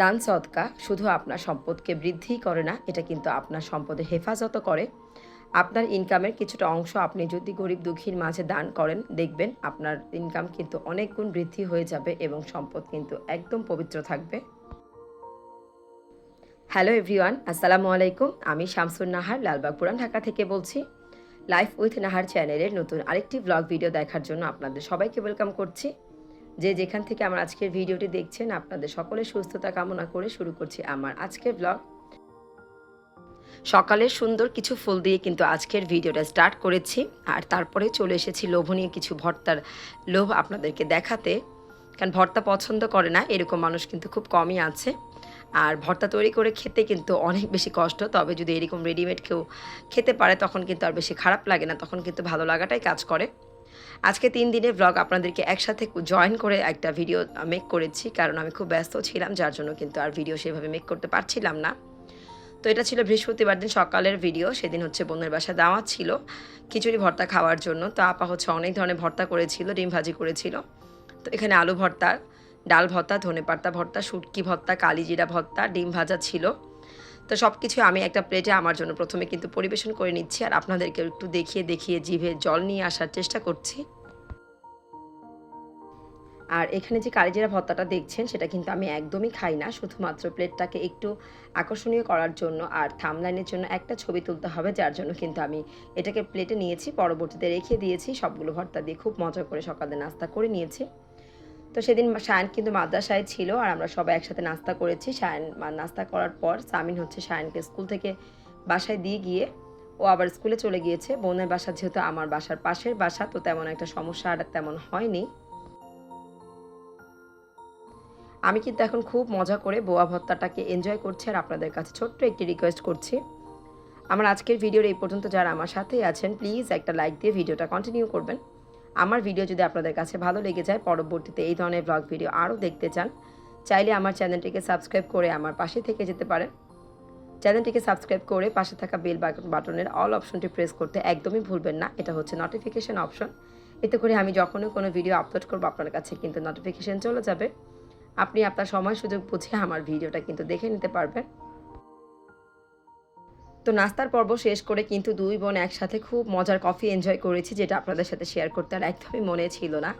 দান সদকা শুধু আপনার সম্পদকে বৃদ্ধি করে না, এটা কিন্তু আপনার সম্পদের হেফাজত করে। আপনার ইনকামের কিছুটা অংশ আপনি যদি গরিব দুঃখীর মাঝে দান করেন, দেখবেন আপনার ইনকাম কিন্তু অনেক গুণ বৃদ্ধি হয়ে যাবে এবং সম্পদ কিন্তু একদম পবিত্র থাকবে। হ্যালো এভরিওয়ান আসসালামু আলাইকুম। আমি শামসুন নাহার লালবাগ পুরান ঢাকা থেকে বলছি। লাইফ উইথ নাহার চ্যানেলের নতুন আরেকটি ব্লগ ভিডিও দেখার জন্য আপনাদের সবাইকে ওয়েলকাম করছি। যে যেখান থেকে আমার আজকের ভিডিওটি দেখছেন, আপনাদের সকলের সুস্থতা কামনা করে শুরু করছি আমার আজকের ব্লগ সকালের সুন্দর কিছু ফুল দিয়ে কিন্তু আজকের ভিডিওটা স্টার্ট করেছি। আর তারপরে চলে এসেছি লোভনীয় কিছু ভর্তার লোভ আপনাদেরকে দেখাতে। কারণ ভর্তা পছন্দ করে না, এরকম মানুষ কিন্তু খুব কমই আছে। আর ভর্তা তৈরি করে খেতে কিন্তু অনেক বেশি কষ্ট। তবে যদি এরকম রেডিমেড কেউ খেতে পারে, তখন কিন্তু আর বেশি খারাপ লাগে না, তখন কিন্তু ভালো লাগাটাই কাজ করে। আজকে তিন দিনের ব্লগ আপনাদেরকে একসাথে জয়েন করে একটা ভিডিও মেক করেছি, কারণ আমি খুব ব্যস্ত ছিলাম, যার জন্য কিন্তু আর ভিডিও সেভাবে মেক করতে পারছিলাম না। তো এটা ছিল বৃহস্পতিবার দিন, সকালের ভিডিও সেদিন হচ্ছে বোনের বাসা দাওয়াত ছিল খিচুড়ি ভর্তা খাওয়ার জন্য। তো আপা হচ্ছে অনেক ধরনের ভর্তা করেছিল, ডিম ভাজি করেছিল। তো এখানে আলু ভর্তা ডাল ভর্তা, ধনে পাতা ভর্তা, শুটকি ভর্তা, কালিজিরা ভর্তা, ডিম ভাজা ছিল। তো সব কিছু আমি একটা প্লেটে আমার জন্য প্রথমে কিন্তু পরিবেশন করে নিচ্ছি আর আপনাদেরকে একটু দেখিয়ে দেখিয়ে জিভে জল নিয়ে আসার চেষ্টা করছি। আর এখানে যে কালিজিরা ভর্তাটা দেখছেন, সেটা কিন্তু আমি একদমই খাই না। শুধুমাত্র প্লেটটাকে একটু আকর্ষণীয় করার জন্য আর থামলাইনের জন্য একটা ছবি তুলতে হবে, যার জন্য কিন্তু আমি এটাকে প্লেটে নিয়েছি, পরবর্তীতে রেখে দিয়েছি, সবগুলো ভর্তা দিয়ে খুব মজা করে সকালে নাস্তা করে নিয়েছি। তো সেদিন সায়ন কিন্তু মাদ্রাসায় ছিল আর আমরা সবাই একসাথে নাস্তা করেছি। সায়ন নাস্তা করার পর সামিন হচ্ছে সায়নকে স্কুল থেকে বাসায় দিয়ে গিয়ে ও আবার স্কুলে চলে গিয়েছে। বোনের বাসা যেহেতু আমার বাসার পাশের বাসা, তো তেমন একটা সমস্যা আর তেমন হয়নি। আমি কিন্তু এখন খুব মজা করে বোয়া ভত্তাটাকে এনজয় করছি আর আপনাদের কাছে ছোট্ট একটি রিকোয়েস্ট করছি। আমার আজকের ভিডিওর এই পর্যন্ত যারা আমার সাথেই আছেন প্লিজ একটা লাইক দিয়ে ভিডিওটা কন্টিনিউ করবেন। আমার ভিডিও যদি আপনাদের কাছে ভালো লেগে যায়, পরবর্তীতে এই ধরনের ব্লগ ভিডিও আরও দেখতে চান, চাইলে আমার চ্যানেলটিকে সাবস্ক্রাইব করে আমার পাশে থেকে যেতে পারেন। চ্যানেলটিকে সাবস্ক্রাইব করে পাশে থাকা বেল বাটনের অল অপশনটি প্রেস করতে একদমই ভুলবেন না। এটা হচ্ছে নোটিফিকেশন অপশন এতে করে আমি যখনই কোনো ভিডিও আপলোড করব আপনার কাছে কিন্তু নোটিফিকেশান চলে যাবে। আপনি আপনার সময় সুযোগ বুঝে আমার ভিডিওটা কিন্তু দেখে নিতে পারবেন। তো নাস্তার পর্ব শেষ করে কিন্তু দুই বোন একসাথে খুব মজার কফি এনজয় করেছি, যেটা আপনাদের সাথে শেয়ার করতে আর একদমই মনে ছিল না।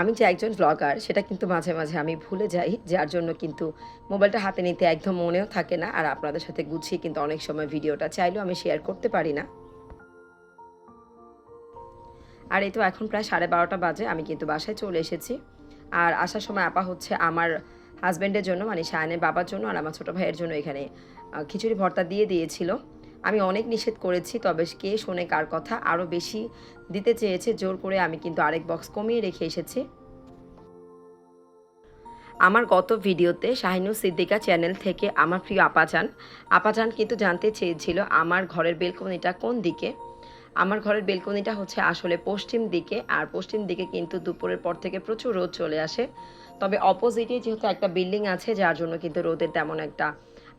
আমি যে একজন ব্লগার সেটা কিন্তু মাঝে মাঝে আমি ভুলে যাই, যার জন্য কিন্তু মোবাইলটা হাতে নিতে একদম মনেও থাকে না। আর আপনাদের সাথে গুছিয়ে কিন্তু অনেক সময় ভিডিওটা চাইলেও আমি শেয়ার করতে পারি না। আর এই তো এখন প্রায় সাড়ে বারোটা বাজে, আমি কিন্তু বাসায় চলে এসেছি। আর আসার সময় আপা হচ্ছে আমার হাজব্যান্ডের জন্য মানে শায়নের বাবার জন্য আর আমার ছোটো ভাইয়ের জন্য এখানে খিচুড়ি ভর্তা দিয়ে দিয়েছিল। আমি অনেক নিষেধ করেছি, তবে কে শোনে কার কথা আরও বেশি দিতে চেয়েছে, জোর করে আমি কিন্তু আরেক বক্স কমিয়ে রেখে এসেছি। আমার গত ভিডিওতে শাহিনুর সিদ্দিকা চ্যানেল থেকে আমার প্রিয় আপাচান আপাচান কিন্তু জানতে চেয়েছিল আমার ঘরের বেলকনিটা কোন দিকে? আমার ঘরের বেলকনিটা হচ্ছে আসলে পশ্চিম দিকে, আর পশ্চিম দিকে কিন্তু দুপুরের পর থেকে প্রচুর রোদ চলে আসে। তবে অপোজিটে যেহেতু একটা বিল্ডিং আছে, যার জন্য কিন্তু রোদের তেমন একটা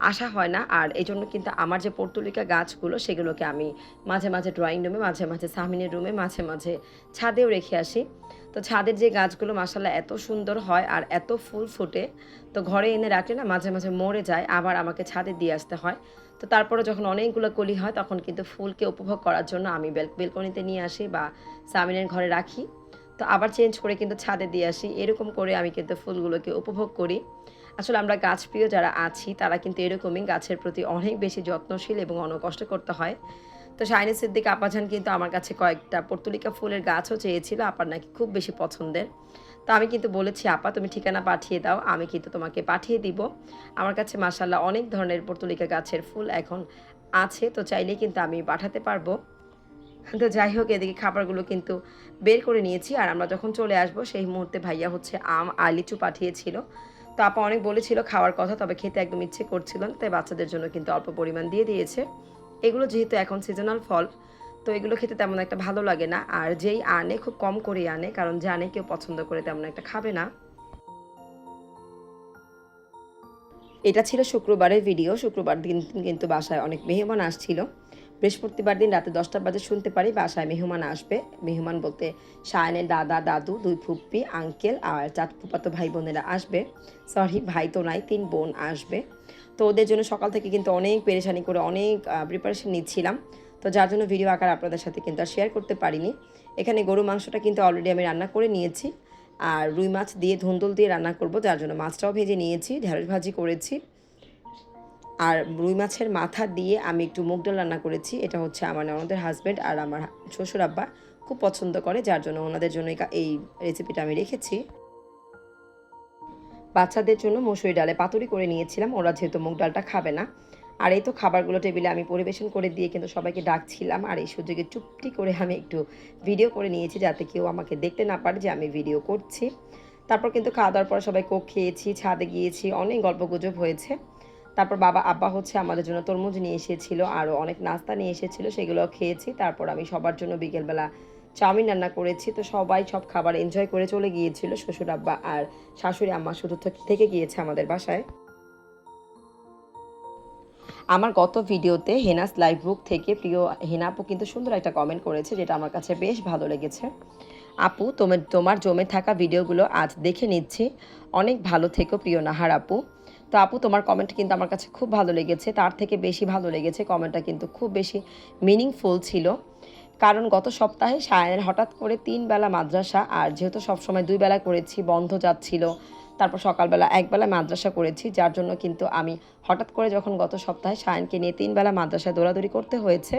আসা হয় না। আর এই জন্য কিন্তু আমার যে পর্তুলিকা গাছগুলো, সেগুলোকে আমি মাঝে মাঝে ড্রয়িং রুমে মাঝে মাঝে সামিনের রুমে মাঝে মাঝে ছাদেও রেখে আসি। তো ছাদের যে গাছগুলো মাসাল্লাহ এত সুন্দর হয় আর এত ফুল ফুটে। তো ঘরে এনে রাখলে না, মাঝে মাঝে মরে যায়, আবার আমাকে ছাদে দিয়ে আসতে হয়। তো তারপরে যখন অনেকগুলো কলি হয়, তখন কিন্তু ফুলকে উপভোগ করার জন্য আমি বেল, বেলকনিতে নিয়ে আসি বা সামিনের ঘরে রাখি। তো আবার চেঞ্জ করে কিন্তু ছাদে দিয়ে আসি। এরকম করে আমি কিন্তু ফুলগুলোকে উপভোগ করি। আসলে আমরা গাছপ্রিয় যারা আছি, তারা কিন্তু এরকমই গাছের প্রতি অনেক বেশি যত্নশীল এবং অনেক কষ্ট করতে হয়। তো শাইনি সিদ্দিক আপাজান কিন্তু আমার কাছে কয়েকটা পর্তুলিকা ফুলের গাছও চেয়েছিল, আপার নাকি খুব বেশি পছন্দের। তো আমি কিন্তু বলেছি, আপা, তুমি ঠিকানা পাঠিয়ে দাও, আমি কিন্তু তোমাকে পাঠিয়ে দিব। আমার কাছে মাসাল্লাহ অনেক ধরনের পর্তুলিকা গাছের ফুল এখন আছে, তো চাইলেই কিন্তু আমি পাঠাতে পারব। তো যাই হোক, এদিকে খাবারগুলো কিন্তু বের করে নিয়েছি আর আমরা যখন চলে আসব, সেই মুহূর্তে ভাইয়া হচ্ছে আম, আর লিচু পাঠিয়েছিল। তো আপা অনেক বলেছিল খাওয়ার কথা, তবে খেতে একদম ইচ্ছে করছিল না, তাই বাচ্চাদের জন্য কিন্তু অল্প পরিমাণ দিয়ে দিয়েছে। এগুলো যেহেতু এখন সিজনাল ফল, তো এগুলো খেতে তেমন একটা ভালো লাগে না। আর যেই আনে, খুব কম করেই আনে, কারণ জানে কেউ পছন্দ করে তেমন একটা খাবে না। এটা ছিল শুক্রবারের ভিডিও শুক্রবার দিন কিন্তু বাসায় অনেক মেহমান আসছিল। বৃহস্পতিবার দিন রাতে দশটা বাজে শুনতে পারি বাসায় মেহমান আসবে। মেহমান বলতে সায়নের দাদা, দাদু, দুই ফুপ্পি, আঙ্কেল আর চার ফুপাতো ভাই বোনেরা আসবে। সরি, ভাই তো নাই, তিন বোন আসবে। তো ওদের জন্য সকাল থেকে কিন্তু অনেক পেরেশানি করে অনেক প্রিপারেশন নিচ্ছিলাম। তো যার জন্য ভিডিও আকার আপনাদের সাথে কিন্তু আর শেয়ার করতে পারিনি। এখানে গরু মাংসটা কিন্তু অলরেডি আমি রান্না করে নিয়েছি। আর রুই মাছ দিয়ে ধুন্দুল দিয়ে রান্না করব, যার জন্য মাছটাও ভেজে নিয়েছি, ঢেঁড়স ভাজি করেছি। আর রুই মাছের মাথা দিয়ে আমি একটু মুগ ডাল রান্না করেছি। এটা হচ্ছে আমার ননদের হাজব্যান্ড আর আমার শ্বশুর আব্বা খুব পছন্দ করে, যার জন্য ওনাদের জন্য এই- রেসিপিটা আমি রেখেছি। বাচ্চাদের জন্য মসুরি ডালে পাতুরি করে নিয়েছিলাম, ওরা যেহেতু মুগ ডালটা খাবে না। আর এই তো খাবারগুলো টেবিলে আমি পরিবেশন করে দিয়ে কিন্তু সবাইকে ডাকছিলাম, আর এই সুযোগে চুপটি করে আমি একটু ভিডিও করে নিয়েছি যাতে কেউ আমাকে দেখতে না পারে যে আমি ভিডিও করছি। তারপর কিন্তু খাওয়া দাওয়ার পর সবাই কোক খেয়েছি, ছাদে গিয়েছি, অনেক গল্প গুজব হয়েছে। তারপর বাবা, আব্বা হচ্ছে আমাদের জন্য তরমুজ নিয়ে এসেছিল, আরও অনেক নাস্তা নিয়ে এসেছিল, সেগুলো খেয়েছি। তারপর আমি সবার জন্য বিকেলবেলা চাউমিন রান্না করেছি। তো সবাই সব খাবার এনজয় করে চলে গিয়েছিল, শ্বশুর আব্বা আর শাশুড়ি আম্মা শুধু থেকে গিয়েছে আমাদের বাসায়। আমার গত ভিডিওতে হেনাস লাইভ বুক থেকে প্রিয়, হেনা আপু কিন্তু সুন্দর একটা কমেন্ট করেছে, যেটা আমার কাছে বেশ ভালো লেগেছে। আপু, তোমার তোমার জমে থাকা ভিডিওগুলো আজ দেখে নিচ্ছি। অনেক ভালো থেকো প্রিয় নাহার আপু। তো আপু, তোমার কমেন্ট কিন্তু আমার কাছে খুব ভালো লেগেছে। তার থেকে বেশি ভালো লেগেছে কমেন্টটা কিন্তু খুব বেশি মিনিংফুল ছিল। কারণ গত সপ্তাহে সায়নের হঠাৎ করে তিন বেলা মাদ্রাসা আর যেহেতু সবসময় দুই বেলা করেছি, বন্ধ যাচ্ছিল, তারপর সকালবেলা একবেলা মাদ্রাসা করেছি, যার জন্য কিন্তু আমি হঠাৎ করে যখন গত সপ্তাহে সায়নকে নিয়ে তিন বেলা মাদ্রাসায় দৌড়াদৌড়ি করতে হয়েছে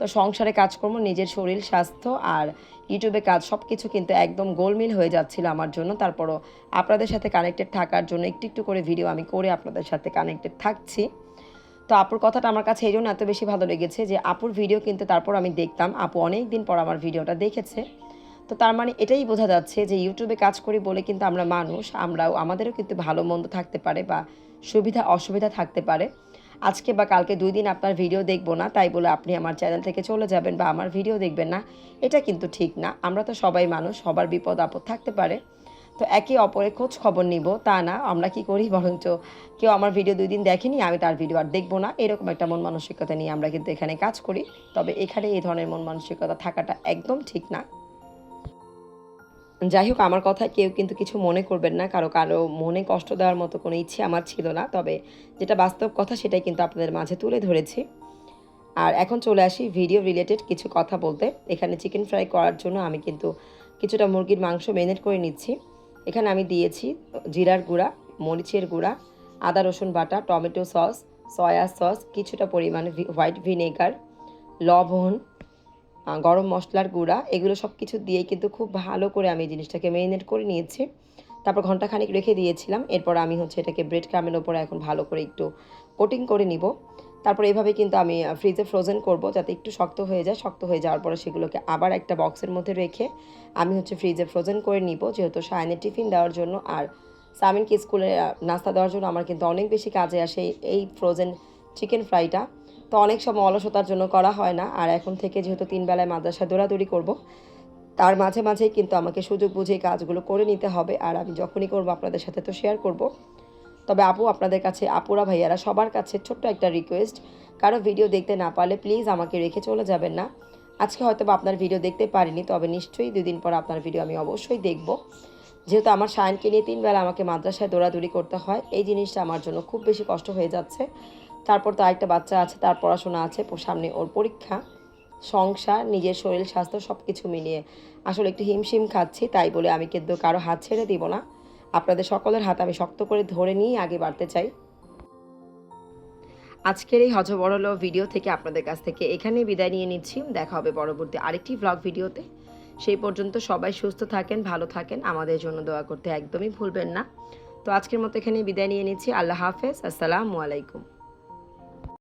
তো সংসারে কাজকর্ম, নিজের শরীর, স্বাস্থ্য আর ইউটিউবে কাজ সব কিছু কিন্তু একদম গোলমিল হয়ে যাচ্ছিল আমার জন্য। তারপরও আপনাদের সাথে কানেক্টেড থাকার জন্য একটু একটু করে ভিডিও আমি করে আপনাদের সাথে কানেক্টেড থাকছি। তো আপুর কথাটা আমার কাছে এই জন্য এত বেশি ভালো লেগেছে যে আপুর ভিডিও কিন্তু তারপর আমি দেখতাম। আপু অনেক দিন পর আমার ভিডিওটা দেখেছে। তো তার মানে এটাই বোঝা যাচ্ছে যে ইউটিউবে কাজ করি বলে কিন্তু আমরা মানুষ, আমরাও, আমাদেরও কিন্তু ভালো মন্দ থাকতে পারে বা সুবিধা, অসুবিধা থাকতে পারে। আজকে বা কালকে দুই দিন আপনার ভিডিও দেখব না, তাই বলে আপনি আমার চ্যানেল থেকে চলে যাবেন বা আমার ভিডিও দেখবেন না। এটা কিন্তু ঠিক না, আমরা তো সবাই মানুষ, সবার বিপদ আপদ থাকতে পারে। তো একে অপরের খোঁজ খবর নিব, তা না, আমরা কি করি বরঞ্চ? কেউ আমার ভিডিও দুই দিন দেখেনি, আমি তার ভিডিও আর দেখব না। এরকম একটা মন মানসিকতা নিয়ে আমরা কিন্তু এখানে কাজ করি। তবে এখানে এই ধরনের মন মানসিকতা থাকাটা একদম ঠিক না। যাই হোক, আমার কথা কেউ কিন্তু কিছু মনে করবেন না। কারও কারও মনে কষ্ট দেওয়ার মতো কোনো ইচ্ছে আমার ছিল না। তবে যেটা বাস্তব কথা সেটাই কিন্তু আপনাদের মাঝে তুলে ধরেছি। আর এখন চলে আসি ভিডিও রিলেটেড কিছু কথা বলতে। এখানে চিকেন ফ্রাই করার জন্য আমি কিন্তু কিছুটা মুরগির মাংস মেনেট করে নিচ্ছি। এখানে আমি দিয়েছি জিরার গুঁড়া, মরিচের গুঁড়া, আদা, রসুন বাটা, টমেটো সস, সয়া সস, কিছুটা পরিমাণে হোয়াইট ভিনেগার লবণ গরম মশলার গুঁড়া, এগুলো সব কিছু দিয়ে কিন্তু খুব ভালো করে আমি জিনিসটাকে মেরিনেট করে নিয়েছি। তারপর ঘন্টাখানিক রেখে দিয়েছিলাম, এরপর আমি হচ্ছে এটাকে ব্রেড ক্রামের ওপরে এখন ভালো করে একটু কোটিং করে নিব। তারপর এভাবে কিন্তু আমি ফ্রিজে ফ্রোজেন করব যাতে একটু শক্ত হয়ে যায়। শক্ত হয়ে যাওয়ার পরে সেগুলোকে আবার একটা বক্সের মধ্যে রেখে আমি হচ্ছে ফ্রিজে ফ্রোজেন করে নিব। যেহেতু সায়নের টিফিন দেওয়ার জন্য আর সামিনকে স্কুলে নাস্তা দেওয়ার জন্য আমার কিন্তু অনেক বেশি কাজে আসে এই ফ্রোজেন চিকেন ফ্রাইটা তো অনেক সময় অলসতার জন্য করা হয় না। আর এখন থেকে যেহেতু তিন বেলায় মাদ্রাসায় দৌড়াদৌড়ি করব, তার মাঝে মাঝেই কিন্তু আমাকে সুযোগ বুঝে কাজগুলো করে নিতে হবে। আর আমি যখনই করব আপনাদের সাথে তো শেয়ার করব। তবে আপু, আপনাদের কাছে, আপুরা ভাইয়ারা সবার কাছে ছোট্ট একটা রিকোয়েস্ট কারও ভিডিও দেখতে না পারলে প্লিজ আমাকে রেখে চলে যাবেন না। আজকে হয়তো বা আপনার ভিডিও দেখতে পারিনি, তবে নিশ্চয়ই দুদিন পর আপনার ভিডিও আমি অবশ্যই দেখব। যেহেতু আমার সায়নকে নিয়ে তিন বেলা আমাকে মাদ্রাসায় দৌড়াদৌড়ি করতে হয়, এই জিনিসটা আমার জন্য খুব বেশি কষ্ট হয়ে যাচ্ছে। তারপর তো আরেকটা বাচ্চা আছে, তার পড়াশোনা আছে সামনে ওর পরীক্ষা, সংসার, নিজের শরীর, স্বাস্থ্য সব কিছু মিলিয়ে। আসলে একটু হিমশিম খাচ্ছি, তাই বলে আমি কিন্তু কারও হাত ছেড়ে দিব না। আপনাদের সকলের হাত আমি শক্ত করে ধরে নিয়ে আগে বাড়তে চাই। আজকের এই হজবরল ভিডিও থেকে আপনাদের কাছ থেকে এখানেই বিদায় নিয়ে নিচ্ছি। দেখা হবে পরবর্তী আরেকটি ব্লগ ভিডিওতে। সেই পর্যন্ত সবাই সুস্থ থাকেন, ভালো থাকেন, আমাদের জন্য দোয়া করতে একদমই ভুলবেন না। তো আজকের মতো এখানেই বিদায় নিয়ে নিচ্ছি। আল্লাহ হাফেজ। আসসালামু আলাইকুম।